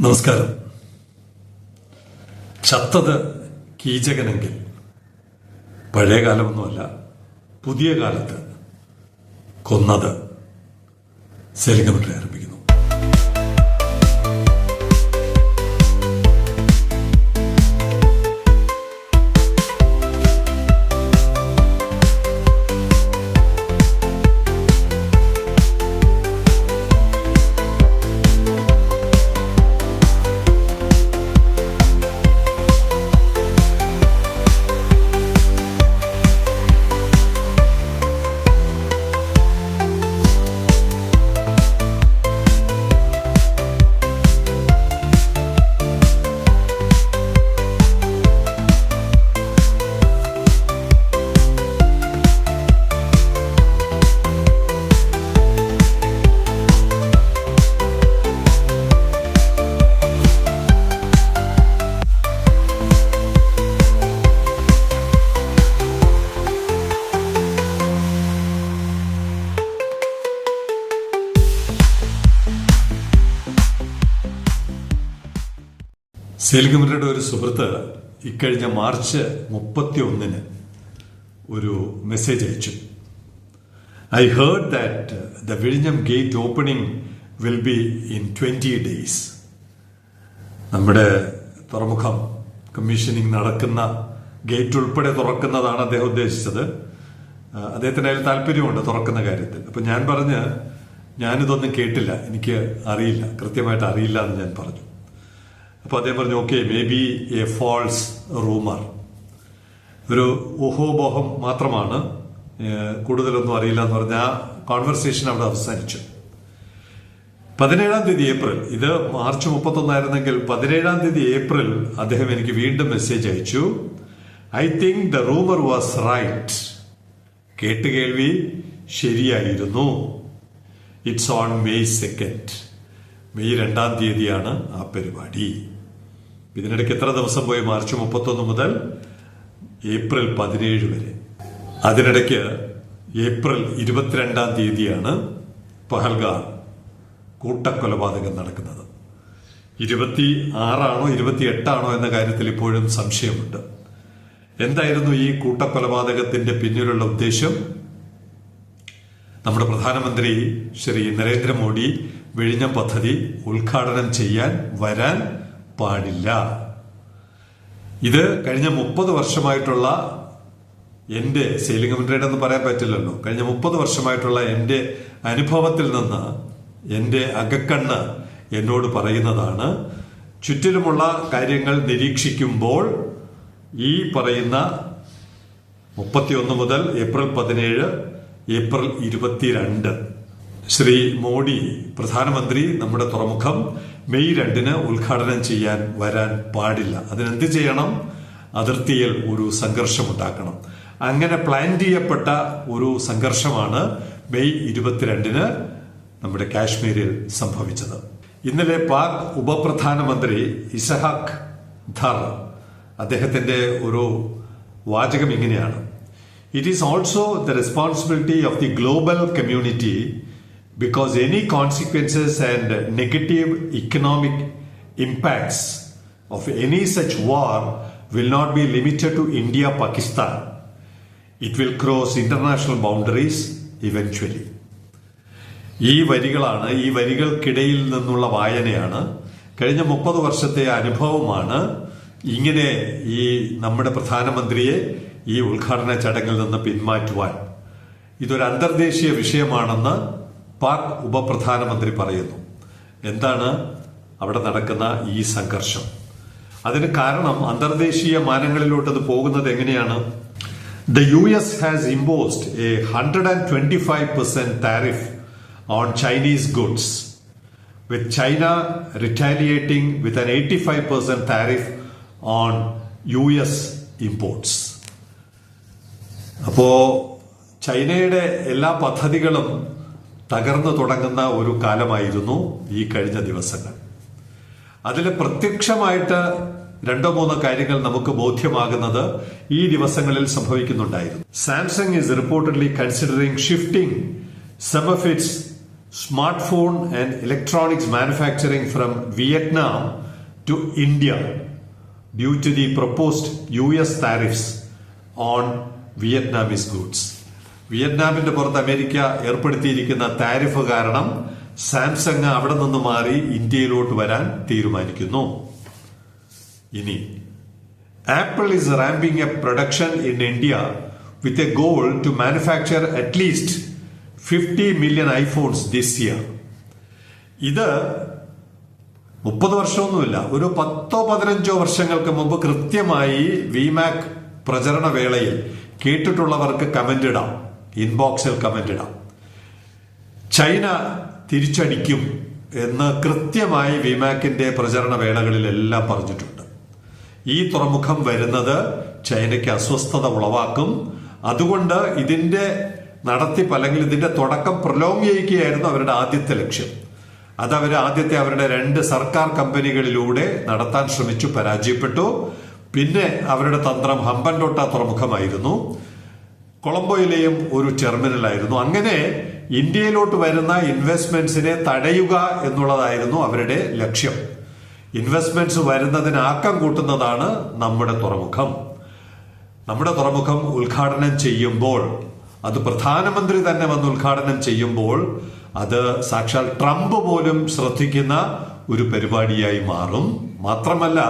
നമസ്കാരം. ചത്തത് കീചകനെങ്കിൽ. പഴയ കാലമൊന്നുമല്ല പുതിയ കാലത്ത് കൊന്നത്. സെലിംഗമിട്ട് ആരംഭിക്കുന്നു ഒരു സുഹൃത്ത് ഇക്കഴിഞ്ഞ മാർച്ച് മുപ്പത്തി ഒന്നിന് ഒരു മെസ്സേജ് അയച്ചു. ഐ ഹേർഡ് ദാറ്റ് ദ വിഴിഞ്ഞം gate opening will be in twenty days. നമ്മുടെ തുറമുഖം കമ്മീഷനിങ് നടക്കുന്ന ഗേറ്റ് ഉൾപ്പെടെ തുറക്കുന്നതാണ് അദ്ദേഹം ഉദ്ദേശിച്ചത്. അദ്ദേഹത്തിന് അതിൽ താല്പര്യമുണ്ട് തുറക്കുന്ന കാര്യത്തിൽ. അപ്പൊ ഞാൻ പറഞ്ഞ് ഞാനിതൊന്നും കേട്ടില്ല. എനിക്ക് അറിയില്ല. കൃത്യമായിട്ട് അറിയില്ല എന്ന് ഞാൻ പറഞ്ഞു. അപ്പൊ അദ്ദേഹം പറഞ്ഞു okay may be a false rumour ഒരു ഊഹോബോഹം മാത്രമാണ്. കൂടുതലൊന്നും അറിയില്ല എന്ന് പറഞ്ഞ ആ കോൺവെർസേഷൻ അവിടെ അവസാനിച്ചു. പതിനേഴാം തീയതി ഏപ്രിൽ ഇത് മാർച്ച് മുപ്പത്തൊന്നായിരുന്നെങ്കിൽ പതിനേഴാം തീയതി ഏപ്രിൽ അദ്ദേഹം എനിക്ക് വീണ്ടും മെസ്സേജ് അയച്ചു. I think the rumour was right കേട്ട് കേൾവി ശരിയായിരുന്നു. It's on May second May രണ്ടാം തീയതിയാണ് ആ പരിപാടി. ഇതിനിടയ്ക്ക് എത്ര ദിവസം പോയി മാർച്ച് മുപ്പത്തൊന്ന് മുതൽ ഏപ്രിൽ പതിനേഴ് വരെ. അതിനിടയ്ക്ക് ഏപ്രിൽ ഇരുപത്തിരണ്ടാം തീയതിയാണ് പഹൽഗാം കൂട്ടക്കൊലപാതകം നടക്കുന്നത്. ഇരുപത്തി ആറാണോ ഇരുപത്തി എട്ടാണോ എന്ന കാര്യത്തിൽ ഇപ്പോഴും സംശയമുണ്ട്. എന്തായിരുന്നു ഈ കൂട്ടക്കൊലപാതകത്തിന്റെ പിന്നിലുള്ള ഉദ്ദേശം? നമ്മുടെ പ്രധാനമന്ത്രി ശ്രീ നരേന്ദ്രമോദി വിഴിഞ്ഞം പദ്ധതി ഉദ്ഘാടനം ചെയ്യാൻ വരാൻ പാടില്ല. ഇത് കഴിഞ്ഞ മുപ്പത് വർഷമായിട്ടുള്ള എന്റെ സെയിലിംഗ് എന്ന് പറയാൻ പറ്റില്ലല്ലോ. കഴിഞ്ഞ മുപ്പത് വർഷമായിട്ടുള്ള എന്റെ അനുഭവത്തിൽ നിന്ന് എന്റെ അകക്കണ്ണ് എന്നോട് പറയുന്നതാണ് ചുറ്റിലുമുള്ള കാര്യങ്ങൾ നിരീക്ഷിക്കുമ്പോൾ ഈ പറയുന്ന മുപ്പത്തിയൊന്ന് മുതൽ ഏപ്രിൽ പതിനേഴ് ഏപ്രിൽ ഇരുപത്തിരണ്ട് ശ്രീ മോഡി പ്രധാനമന്ത്രി നമ്മുടെ തുറമുഖം മെയ് രണ്ടിന് ഉദ്ഘാടനം ചെയ്യാൻ വരാൻ പാടില്ല. അതിനെന്ത് ചെയ്യണം? അതിർത്തിയിൽ ഒരു സംഘർഷമുണ്ടാക്കണം. അങ്ങനെ പ്ലാൻ ചെയ്യപ്പെട്ട ഒരു സംഘർഷമാണ് മെയ് ഇരുപത്തിരണ്ടിന് നമ്മുടെ കാശ്മീരിൽ സംഭവിച്ചത്. ഇന്നലെ പാക് ഉപപ്രധാനമന്ത്രി ഇസഹാഖ് ധർ അദ്ദേഹത്തിന്റെ ഒരു വാചകം ഇങ്ങനെയാണ്. It is also the responsibility of the global community because any consequences and negative economic impacts of any such war will not be limited to India Pakistan it will cross international boundaries eventually ഈ വരികളാണ് ഈ വരികൾക്കിടയിൽ നിന്നുള്ള വായനയാണ്. കഴിഞ്ഞ മുപ്പത് വർഷത്തെ അനുഭവമാണ് ഇങ്ങനെ ഈ നമ്മുടെ പ്രധാനമന്ത്രിയെ ഈ ഉദ്ഘാടന ചടങ്ങിൽ നിന്ന് പിന്മാറ്റുവാൻ. ഇതൊരു അന്തർദേശീയ വിഷയമാണെന്ന് പാക് ഉപപ്രധാനമന്ത്രി പറയുന്നു. എന്താണ് അവിടെ നടക്കുന്ന ഈ സംഘർഷം? അതിന് കാരണം അന്തർദേശീയ മാനങ്ങളിലോട്ട് അത് പോകുന്നത് എങ്ങനെയാണ്? The U S has imposed a hundred and twenty five percent 125% Chinese goods with China with China retaliating with an 85% tariff on US imports. അപ്പോ ചൈനയുടെ എല്ലാ പദ്ധതികളും തകർന്നു തുടങ്ങുന്ന ഒരു കാലമായിരുന്നു ഈ കഴിഞ്ഞ ദിവസങ്ങൾ അതിൽ പ്രത്യക്ഷമായിട്ട് രണ്ടോ മൂന്നോ കാര്യങ്ങൾ നമുക്ക് ബോധ്യമാകുന്നത് ഈ ദിവസങ്ങളിൽ സംഭവിക്കുന്നുണ്ടായിരുന്നു Samsung is reportedly considering shifting some of its and electronics manufacturing from Vietnam to India due to the proposed U S tariffs on Vietnamese goods. വിയറ്റ്നാമിന്റെ പുറത്ത് അമേരിക്ക ഏർപ്പെടുത്തിയിരിക്കുന്ന താരിഫ് കാരണം സാംസങ് അവിടെ നിന്ന് മാറി ഇന്ത്യയിലോട്ട് വരാൻ തീരുമാനിക്കുന്നു. ഇനി Apple is ramping a production in India with a goal to manufacture at least fifty million iPhones this year ഇത് മുപ്പത് വർഷമൊന്നുമില്ല ഒരു പത്തോ പതിനഞ്ചോ വർഷങ്ങൾക്ക് മുമ്പ് കൃത്യമായി വിമാക് പ്രചരണ വേളയിൽ കേട്ടിട്ടുള്ളവർക്ക് കമന്റ് ഇടാം ഇൻബോക്സിൽ കമന്റ് ഇടാം. ചൈന തിരിച്ചടിക്കും എന്ന് കൃത്യമായി വിമാക്കിന്റെ പ്രചരണ വേളകളിലെല്ലാം പറഞ്ഞിട്ടുണ്ട്. ഈ തുറമുഖം വരുന്നത് ചൈനയ്ക്ക് അസ്വസ്ഥത ഉളവാക്കും. അതുകൊണ്ട് ഇതിന്റെ നടത്തിപ്പ് അല്ലെങ്കിൽ ഇതിന്റെ തുടക്കം പ്രൊലോങ് ചെയ്യിക്കുകയായിരുന്നു അവരുടെ ആദ്യത്തെ ലക്ഷ്യം. അത് അവർ ആദ്യത്തെ അവരുടെ രണ്ട് സർക്കാർ കമ്പനികളിലൂടെ നടത്താൻ ശ്രമിച്ചു പരാജയപ്പെട്ടു. പിന്നെ അവരുടെ തന്ത്രം ഹമ്പൻടോട്ട തുറമുഖമായിരുന്നു. കൊളംബോയിലെയും ഒരു ടെർമിനലായിരുന്നു. അങ്ങനെ ഇന്ത്യയിലോട്ട് വരുന്ന ഇൻവെസ്റ്റ്മെന്റ്സിനെ തടയുക എന്നുള്ളതായിരുന്നു അവരുടെ ലക്ഷ്യം. ഇൻവെസ്റ്റ്മെന്റ്സ് വരുന്നതിന് ആക്കം കൂട്ടുന്നതാണ് നമ്മുടെ തുറമുഖം. നമ്മുടെ തുറമുഖം ഉദ്ഘാടനം ചെയ്യുമ്പോൾ അത് പ്രധാനമന്ത്രി തന്നെ വന്ന് ഉദ്ഘാടനം ചെയ്യുമ്പോൾ അത് സാക്ഷാൽ ട്രംപ് പോലും ശ്രദ്ധിക്കുന്ന ഒരു പരിപാടിയായി മാറും. മാത്രമല്ല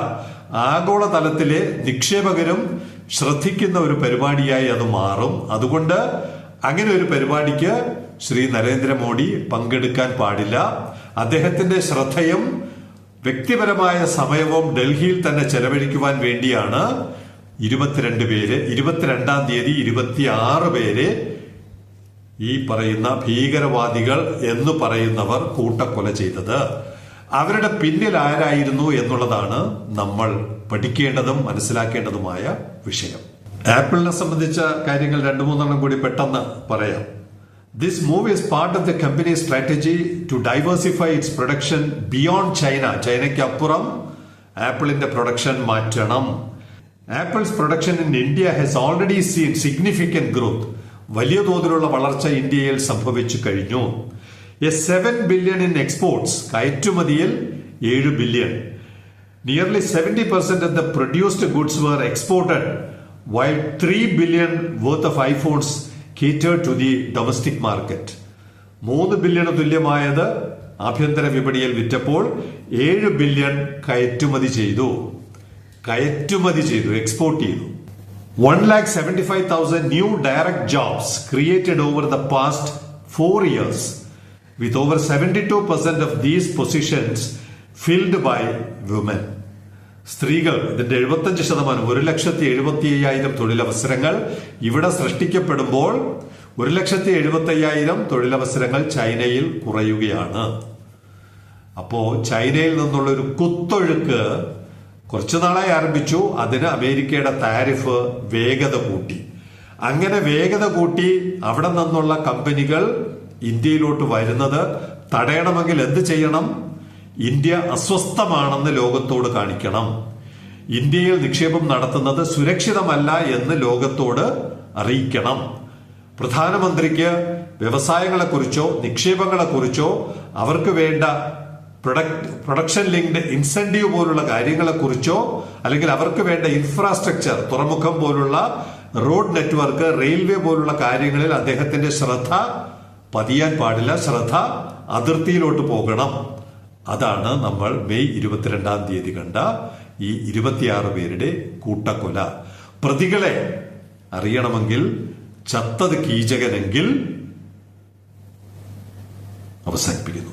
ആഗോളതലത്തിലെ നിക്ഷേപകരും ശ്രദ്ധിക്കുന്ന ഒരു പരിപാടിയായി അത് മാറും. അതുകൊണ്ട് അങ്ങനെ ഒരു പരിപാടിക്ക് ശ്രീ നരേന്ദ്രമോദി പങ്കെടുക്കാൻ പാടില്ല. അദ്ദേഹത്തിന്റെ ശ്രദ്ധയും വ്യക്തിപരമായ സമയവും ഡൽഹിയിൽ തന്നെ ചെലവഴിക്കുവാൻ വേണ്ടിയാണ് ഇരുപത്തിരണ്ട് പേര് ഇരുപത്തിരണ്ടാം തീയതി ഇരുപത്തിയാറ് പേര് ഈ പറയുന്ന ഭീകരവാദികൾ എന്ന് പറയുന്നവർ കൂട്ടക്കൊല ചെയ്തത്. അവരുടെ പിന്നിൽ ആരായിരുന്നു എന്നുള്ളതാണ് നമ്മൾ പഠിക്കേണ്ടതും മനസ്സിലാക്കേണ്ടതുമായ വിഷയം. ആപ്പിളിനെ സംബന്ധിച്ച കാര്യങ്ങൾ രണ്ടു മൂന്നെണ്ണം കൂടി പെട്ടെന്ന് പറയാം. This move is part of the company strategy to diversify its production beyond China ചൈനയ്ക്ക് അപ്പുറം ആപ്പിളിന്റെ പ്രൊഡക്ഷൻ മാറ്റണം. Apple's production in India has already seen significant growth വലിയ തോതിലുള്ള വളർച്ച ഇന്ത്യയിൽ സംഭവിച്ചു കഴിഞ്ഞു. A seven billion in exports കയറ്റുമതിയിൽ ഏഴ് billion nearly seventy percent of the produced goods were exported why three billion worth of iPhones catered to the domestic market മൂന്ന് ബില്യണ് തുല്യമായത് ആഭ്യന്തര വിപണിയിൽ വിറ്റപ്പോൾ ഏഴ് ബില്യൺ കയറ്റുമതി ചെയ്തു. കയറ്റുമതി ചെയ്തു എക്സ്പോർട്ട് ചെയ്തു. One lakh seventy five thousand new direct jobs created over the past four years seventy two percent of these positions filled by women സ്ത്രീകൾ ഇതിന്റെ എഴുപത്തഞ്ച് ശതമാനം ഒരു ലക്ഷത്തി എഴുപത്തി അയ്യായിരം തൊഴിലവസരങ്ങൾ ഇവിടെ സൃഷ്ടിക്കപ്പെടുമ്പോൾ ഒരു ലക്ഷത്തി എഴുപത്തി അയ്യായിരം തൊഴിലവസരങ്ങൾ ചൈനയിൽ കുറയുകയാണ്. അപ്പോ ചൈനയിൽ നിന്നുള്ള ഒരു കുത്തൊഴുക്ക് കുറച്ചു നാളായി ആരംഭിച്ചു. അതിന് അമേരിക്കയുടെ താരിഫ് വേഗത കൂട്ടി. അങ്ങനെ വേഗത കൂട്ടി അവിടെ നിന്നുള്ള കമ്പനികൾ ഇന്ത്യയിലോട്ട് വരുന്നത് തടയണമെങ്കിൽ എന്ത് ചെയ്യണം? ഇന്ത്യ അസ്വസ്ഥമാണെന്ന് ലോകത്തോട് കാണിക്കണം. ഇന്ത്യയിൽ നിക്ഷേപം നടത്തുന്നത് സുരക്ഷിതമല്ല എന്ന് ലോകത്തോട് അറിയിക്കണം. പ്രധാനമന്ത്രിക്ക് വ്യവസായങ്ങളെക്കുറിച്ചോ നിക്ഷേപങ്ങളെക്കുറിച്ചോ അവർക്ക് വേണ്ട പ്രൊഡക്ട് പ്രൊഡക്ഷൻ ലിങ്ക്ഡ് ഇൻസെന്റീവ് പോലുള്ള കാര്യങ്ങളെക്കുറിച്ചോ അല്ലെങ്കിൽ അവർക്ക് വേണ്ട ഇൻഫ്രാസ്ട്രക്ചർ തുറമുഖം പോലുള്ള റോഡ് നെറ്റ്വർക്ക് റെയിൽവേ പോലുള്ള കാര്യങ്ങളിൽ അദ്ദേഹത്തിന്റെ ശ്രദ്ധ പതിയാൻ പാടില്ല. ശ്രദ്ധ അതിർത്തിയിലോട്ട് പോകണം. അതാണ് നമ്മൾ മെയ് ഇരുപത്തിരണ്ടാം തീയതി കണ്ട ഈ ഇരുപത്തിയാറ് പേരുടെ കൂട്ടക്കൊല. പ്രതികളെ അറിയണമെങ്കിൽ ചത്തത് കീചകനെങ്കിൽ അവസാനിപ്പിക്കുന്നു.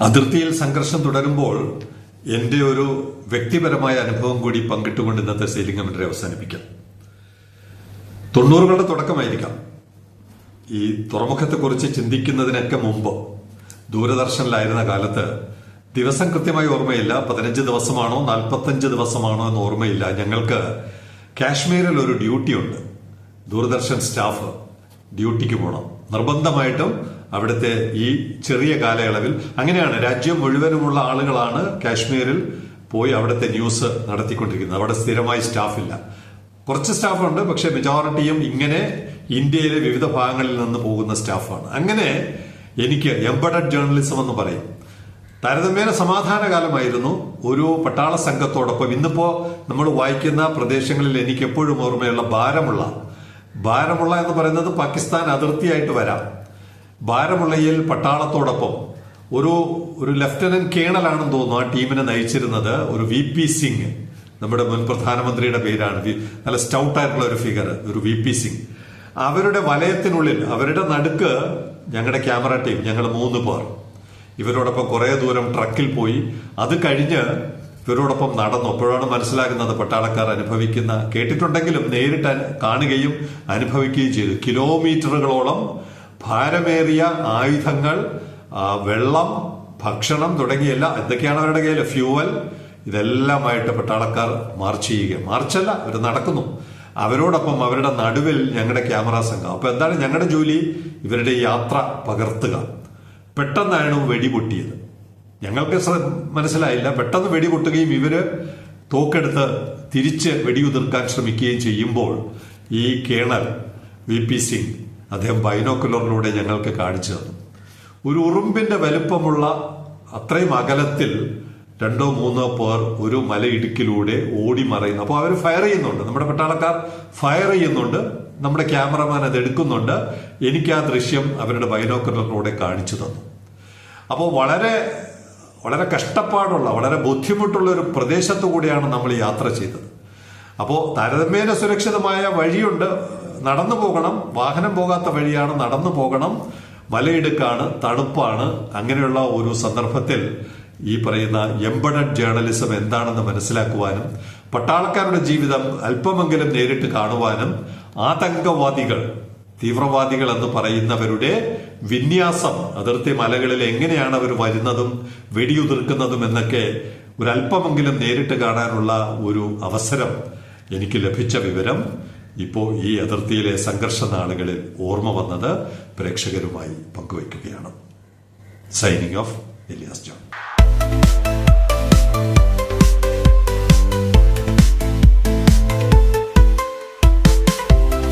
അതിർത്തിയിൽ സംഘർഷം തുടരുമ്പോൾ എന്റെ ഒരു വ്യക്തിപരമായ അനുഭവം കൂടി പങ്കിട്ടുകൊണ്ട് ഇന്നത്തെ സെയിലിംഗ് കമന്ററി അവസാനിപ്പിക്കാം. തൊണ്ണൂറുകളുടെ തുടക്കമായിരിക്കാം. ഈ തുറമുഖത്തെക്കുറിച്ച് ചിന്തിക്കുന്നതിനൊക്കെ മുമ്പ് ദൂരദർശനിലായിരുന്ന കാലത്ത് ദിവസം കൃത്യമായി ഓർമ്മയില്ല. പതിനഞ്ച് ദിവസമാണോ നാൽപ്പത്തഞ്ച് ദിവസമാണോ എന്ന് ഓർമ്മയില്ല. ഞങ്ങൾക്ക് കാശ്മീരിൽ ഒരു ഡ്യൂട്ടി ഉണ്ട് ദൂരദർശൻ സ്റ്റാഫ് ഡ്യൂട്ടിക്ക് പോകണം നിർബന്ധമായിട്ടും അവിടുത്തെ ഈ ചെറിയ കാലയളവിൽ. അങ്ങനെയാണ് രാജ്യം മുഴുവനുമുള്ള ആളുകളാണ് കാശ്മീരിൽ പോയി അവിടുത്തെ ന്യൂസ് നടത്തിക്കൊണ്ടിരിക്കുന്നത്. അവിടെ സ്ഥിരമായി സ്റ്റാഫില്ല. കുറച്ച് സ്റ്റാഫുണ്ട് പക്ഷെ മെജോറിറ്റിയും ഇങ്ങനെ ഇന്ത്യയിലെ വിവിധ ഭാഗങ്ങളിൽ നിന്ന് പോകുന്ന സ്റ്റാഫാണ്. അങ്ങനെ എനിക്ക് എംബഡഡ് ജേർണലിസം എന്ന് പറയും. താരതമ്യേന സമാധാനകാലമായിരുന്നു. ഒരു പട്ടാള സംഘത്തോടൊപ്പം ഇന്നിപ്പോ നമ്മൾ വായിക്കുന്ന പ്രദേശങ്ങളിൽ എനിക്ക് എപ്പോഴും ഓർമ്മയുള്ള ഭാരമുള്ള ഭാരമുള്ള എന്ന് പറയുന്നത് പാകിസ്ഥാൻ അതിർത്തിയായിട്ട് വരാം. ബാരമുള്ളയിൽ പട്ടാളത്തോടൊപ്പം ഒരു ഒരു ലഫ്റ്റനന്റ് കേണലാണെന്ന് തോന്നുന്നു ആ ടീമിനെ നയിച്ചിരുന്നത് ഒരു വി പി സിംഗ്. നമ്മുടെ മുൻ പ്രധാനമന്ത്രിയുടെ പേരാണ്. നല്ല സ്റ്റൗട്ട് ആയിട്ടുള്ള ഒരു ഫിഗർ ഒരു വി പി സിംഗ്. അവരുടെ വലയത്തിനുള്ളിൽ അവരുടെ നടുക്ക് ഞങ്ങളുടെ ക്യാമറ ടീം ഞങ്ങൾ മൂന്ന് പേർ. ഇവരോടൊപ്പം കുറെ ദൂരം ട്രക്കിൽ പോയി. അത് കഴിഞ്ഞ് ഇവരോടൊപ്പം നടന്നു. അപ്പോഴാണ് മനസ്സിലാകുന്നത് പട്ടാളക്കാർ അനുഭവിക്കുന്ന കേട്ടിട്ടുണ്ടെങ്കിലും നേരിട്ട് കാണുകയും അനുഭവിക്കുകയും ചെയ്തു. കിലോമീറ്ററുകളോളം ഭാരമേറിയ ആയുധങ്ങൾ വെള്ളം ഭക്ഷണം തുടങ്ങിയെല്ലാം എന്തൊക്കെയാണ് അവരുടെ കയ്യിൽ ഫ്യൂവൽ. ഇതെല്ലാമായിട്ട് പട്ടാളക്കാർ മാർച്ച് ചെയ്യുക മാർച്ചല്ല അവർ നടക്കുന്നു. അവരോടൊപ്പം അവരുടെ നടുവിൽ ഞങ്ങളുടെ ക്യാമറ സംഘം. അപ്പൊ എന്താണ് ഞങ്ങളുടെ ജോലി? ഇവരുടെ യാത്ര പകർത്തുക. പെട്ടെന്നായിരുന്നു വെടിപൊട്ടിയത് ഞങ്ങൾക്ക് മനസ്സിലായില്ല. പെട്ടെന്ന് വെടിപൊട്ടുകയും ഇവർ തോക്കെടുത്ത് തിരിച്ച് വെടിയുതിർക്കാൻ ശ്രമിക്കുകയും ചെയ്യുമ്പോൾ ഈ കേണൽ വി പി സിംഗ് അദ്ദേഹം ബൈനോക്കുലറിലൂടെ ഞങ്ങൾക്ക് കാണിച്ചു തന്നു. ഒരു ഉറുമ്പിന്റെ വലുപ്പമുള്ള അത്രയും അകലത്തിൽ രണ്ടോ മൂന്നോ പേർ ഒരു മലയിടുക്കിലൂടെ ഓടി മറയുന്നു. അപ്പോൾ അവർ ഫയർ ചെയ്യുന്നുണ്ട്. നമ്മുടെ പട്ടാളക്കാർ ഫയർ ചെയ്യുന്നുണ്ട്. നമ്മുടെ ക്യാമറമാൻ അത് എടുക്കുന്നുണ്ട്. എനിക്ക് ആ ദൃശ്യം അവരുടെ ബൈനോക്കുലറിലൂടെ കാണിച്ചു തന്നു. അപ്പോൾ വളരെ വളരെ കഷ്ടപ്പാടുള്ള വളരെ ബുദ്ധിമുട്ടുള്ള ഒരു പ്രദേശത്തു കൂടിയാണ് നമ്മൾ യാത്ര ചെയ്തത്. അപ്പോൾ താരതമ്യേന സുരക്ഷിതമായ വഴിയുണ്ട്. നടന്നു പോകണം. വാഹനം പോകാത്ത വഴിയാണ് നടന്നു പോകണം. മലയിടുക്കാണ് തണുപ്പാണ്. അങ്ങനെയുള്ള ഒരു സന്ദർഭത്തിൽ ഈ പറയുന്ന എംബഡഡ് ജേർണലിസം എന്താണെന്ന് മനസ്സിലാക്കുവാനും പട്ടാളക്കാരുടെ ജീവിതം അല്പമെങ്കിലും നേരിട്ട് കാണുവാനും ആതങ്കവാദികൾ തീവ്രവാദികൾ എന്ന് പറയുന്നവരുടെ വിന്യാസം അതിർത്തി മലകളിൽ എങ്ങനെയാണ് അവർ വരുന്നതും വെടിയുതിർക്കുന്നതും എന്നൊക്കെ ഒരല്പമെങ്കിലും നേരിട്ട് കാണാനുള്ള ഒരു അവസരം എനിക്ക് ലഭിച്ച വിവരം ഇപ്പോൾ ഈ അതിർത്തിയിലെ സംഘർഷ നാളുകളിൽ ഓർമ്മ വന്നത് പ്രേക്ഷകരുമായി പങ്കുവയ്ക്കുകയാണ്. Signing off Ilias John